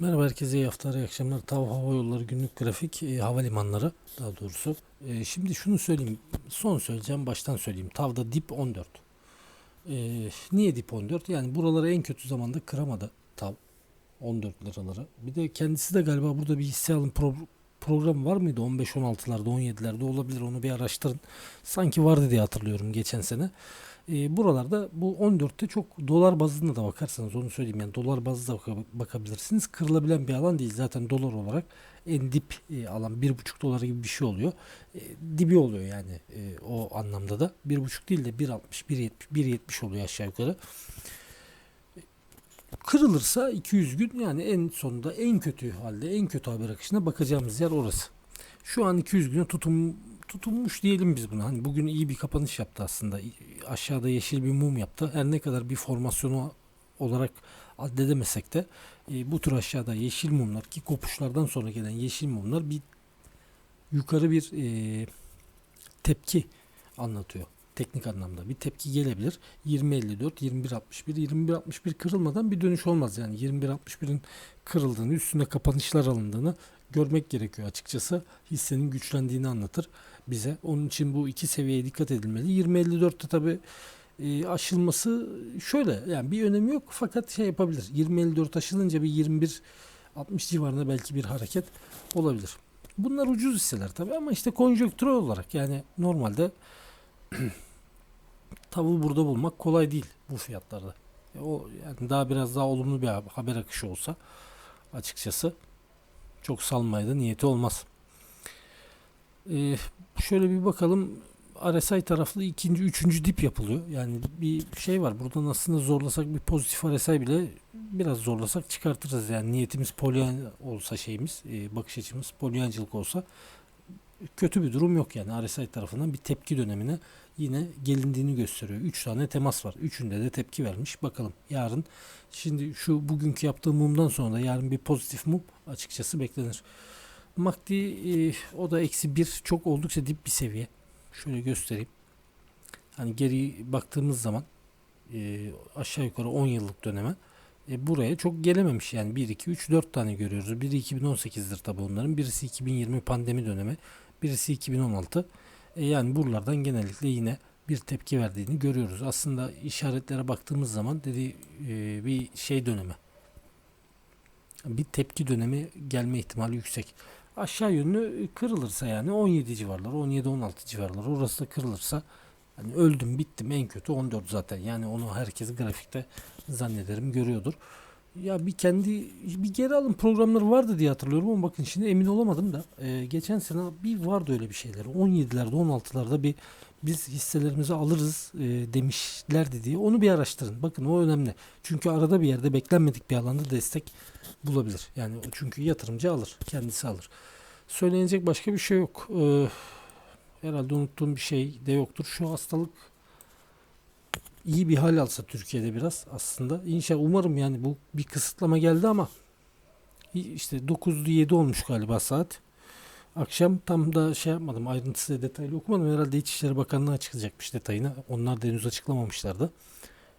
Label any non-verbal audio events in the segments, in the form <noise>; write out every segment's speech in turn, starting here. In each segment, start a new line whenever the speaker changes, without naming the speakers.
Merhaba herkese iyi haftalar, iyi akşamlar. TAV Hava Yolları günlük grafik e, havalimanları daha doğrusu. E, şimdi şunu söyleyeyim, son söyleyeceğim, baştan söyleyeyim. TAV'da dip 14. E, niye dip 14? Yani buraları en kötü zamanda kıramadı TAV 14 liraları. Bir de kendisi de galiba burada bir hisse alım pro- programı var mıydı? 15-16'larda, 17'lerde olabilir. Onu bir araştırın. Sanki vardı diye hatırlıyorum geçen sene. E, buralarda bu 14'te çok dolar bazında da bakarsanız onu söyleyeyim yani dolar bazlı da baka- bakabilirsiniz. Kırılabilen bir alan değil zaten dolar olarak en dip e, alan 1,5 dolar gibi bir şey oluyor. E, dibi oluyor yani e, o anlamda da 1,5 değil de 1,60 1,70 1,70 oluyor aşağı yukarı. Kırılırsa 200 gün yani en sonunda en kötü halde en kötü haber akışına bakacağımız yer orası. Şu an 200 güne tutum tutunmuş diyelim biz buna. Hani bugün iyi bir kapanış yaptı aslında. Aşağıda yeşil bir mum yaptı. Her ne kadar bir formasyonu olarak addedemesek de e, bu tür aşağıda yeşil mumlar ki kopuşlardan sonra gelen yeşil mumlar bir yukarı bir e, tepki anlatıyor. Teknik anlamda bir tepki gelebilir. 20.54, 21.61, 21.61 kırılmadan bir dönüş olmaz. Yani 21.61'in kırıldığını, üstüne kapanışlar alındığını görmek gerekiyor açıkçası. Hissenin güçlendiğini anlatır bize. Onun için bu iki seviyeye dikkat edilmeli. 20.54'te tabi e, aşılması şöyle yani bir önemi yok fakat şey yapabilir. 20.54 aşılınca bir 21 60 civarında belki bir hareket olabilir. Bunlar ucuz hisseler tabi ama işte konjonktürel olarak yani normalde <clears throat> tavuğu burada bulmak kolay değil bu fiyatlarda. E, o yani daha biraz daha olumlu bir haber akışı olsa açıkçası çok salmaya da niyeti olmaz. Ee, şöyle bir bakalım RSI taraflı ikinci, üçüncü dip yapılıyor. Yani bir şey var. Buradan aslında zorlasak bir pozitif RSI bile biraz zorlasak çıkartırız. Yani niyetimiz polyan olsa şeyimiz, e, bakış açımız polyancılık olsa kötü bir durum yok yani. RSI tarafından bir tepki dönemine yine gelindiğini gösteriyor. 3 tane temas var. Üçünde de tepki vermiş. Bakalım yarın şimdi şu bugünkü yaptığım mumdan sonra da yarın bir pozitif mum açıkçası beklenir. MACD e, o da eksi bir çok oldukça dip bir seviye. Şöyle göstereyim. Hani geri baktığımız zaman e, aşağı yukarı 10 yıllık döneme e, buraya çok gelememiş. Yani 1, 2, 3, 4 tane görüyoruz. Biri 2018'dir tabi onların. Birisi 2020 pandemi dönemi. Birisi 2016. E, yani buralardan genellikle yine bir tepki verdiğini görüyoruz. Aslında işaretlere baktığımız zaman dedi e, bir şey dönemi. Bir tepki dönemi gelme ihtimali yüksek. Aşağı yönlü kırılırsa yani 17 civarları, 17-16 civarları orası da kırılırsa hani öldüm bittim en kötü 14 zaten. Yani onu herkes grafikte zannederim görüyordur. Ya bir kendi bir geri alım programları vardı diye hatırlıyorum ama bakın şimdi emin olamadım da e, geçen sene bir vardı öyle bir şeyler. 17'lerde 16'larda bir biz hisselerimizi alırız e, demişlerdi diye onu bir araştırın. Bakın o önemli. Çünkü arada bir yerde beklenmedik bir alanda destek bulabilir. Yani çünkü yatırımcı alır, kendisi alır. Söylenecek başka bir şey yok. Ee, herhalde unuttuğum bir şey de yoktur. Şu hastalık iyi bir hal alsa Türkiye'de biraz aslında. İnşallah umarım yani bu bir kısıtlama geldi ama işte 9'du 7 olmuş galiba saat. Akşam tam da şey yapmadım ayrıntısı detaylı okumadım. Herhalde İçişleri Bakanlığı açıklayacakmış detayını. Onlar da henüz açıklamamışlardı.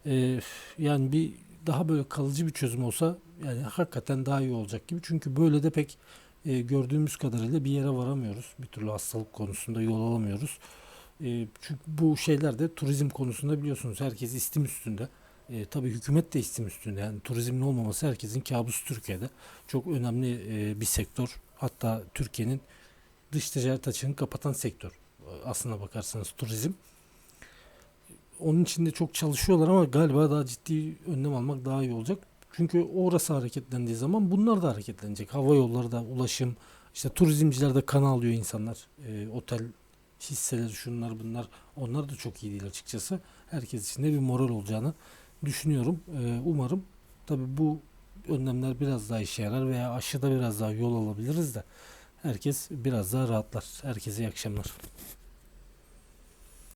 Ee, yani bir daha böyle kalıcı bir çözüm olsa yani hakikaten daha iyi olacak gibi. Çünkü böyle de pek e, gördüğümüz kadarıyla bir yere varamıyoruz. Bir türlü hastalık konusunda yol alamıyoruz. E, çünkü bu şeyler de turizm konusunda biliyorsunuz herkes istim üstünde. E, tabii hükümet de istim üstünde. Yani turizmin olmaması herkesin kabusu Türkiye'de. Çok önemli e, bir sektör. Hatta Türkiye'nin dış ticaret açığını kapatan sektör. Aslına bakarsanız turizm. Onun için de çok çalışıyorlar ama galiba daha ciddi önlem almak daha iyi olacak. Çünkü orası hareketlendiği zaman bunlar da hareketlenecek. Hava yolları da, ulaşım, işte turizmciler de kan alıyor insanlar. E, otel hisseleri şunlar bunlar. Onlar da çok iyi değil açıkçası. Herkes için de bir moral olacağını düşünüyorum. E, umarım tabi bu önlemler biraz daha işe yarar veya aşıda biraz daha yol alabiliriz de herkes biraz daha rahatlar. Herkese iyi akşamlar.